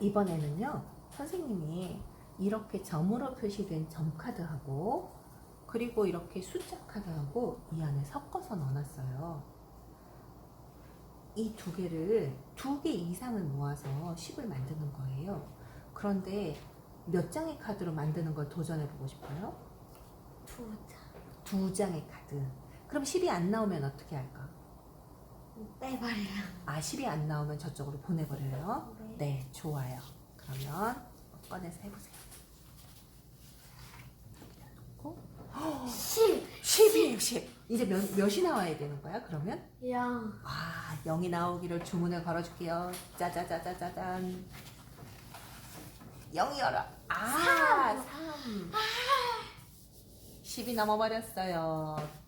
이번에는요, 선생님이 이렇게 점으로 표시된 점카드하고, 그리고 이렇게 숫자 카드하고 이 안에 섞어서 넣어놨어요. 이 두 개를 두 개 이상을 모아서 10을 만드는 거예요. 그런데 몇 장의 카드로 만드는 걸 도전해 보고 싶어요? 두 장. 두 장의 카드. 그럼 10이 안 나오면 어떻게 할까? 빼버려요. 아, 10이 안 나오면 저쪽으로 보내버려요? 네. 네, 좋아요. 그러면 꺼내서 해보세요. 여기다 놓고. 10. 10이에요, 10. 이제 몇, 몇이 나와야 되는 거야, 그러면? 0. 아, 0이 나오기를 주문을 걸어줄게요. 짜자자자자잔. 0이 열어. 아, 3. 10이 넘어버렸어요.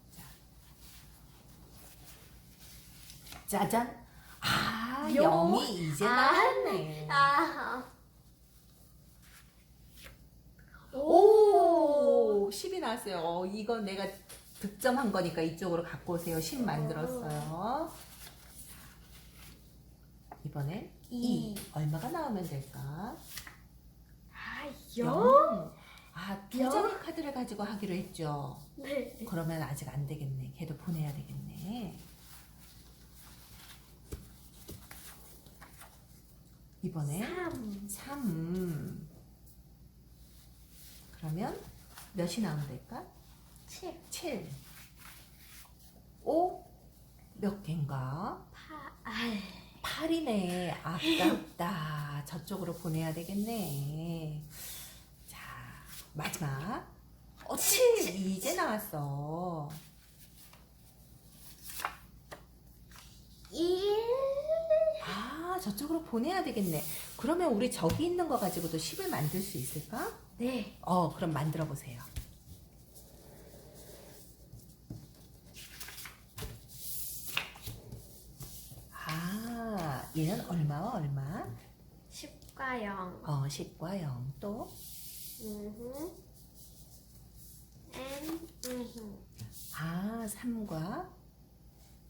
짜잔. 아, 영. 0이 이제 아, 나왔네. 아. 오, 10이 나왔어요. 어, 이거 내가 득점한 거니까 이쪽으로 갖고 오세요. 10 만들었어요. 이번엔 2. 이. 얼마가 나오면 될까? 아, 영. 0? 아, 두 영? 장의 카드를 가지고 하기로 했죠. 네. 그러면 아직 안 되겠네. 걔도 보내야 되겠네. 이번에 3. 3. 그러면 몇이 나오면 될까? 7. 7. 5. 몇 개인가? 8. 8이네. 아깝다. 저쪽으로 보내야 되겠네. 자, 마지막. 어, 7. 이제 나왔어. 아, 저쪽으로 보내야 되겠네. 그러면 우리 저기 있는 거 가지고도 10을 만들 수 있을까? 네. 어, 그럼 만들어 보세요. 아, 얘는 얼마와 얼마? 10과 0. 어, 10과 0 또. 음흠. 음흠. 아, 3과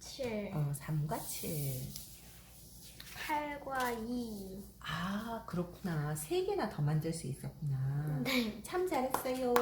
7. 어, 3과 7. 8과 2. 아, 그렇구나. 세 개나 더 만들 수 있었구나. 네. 참 잘했어요.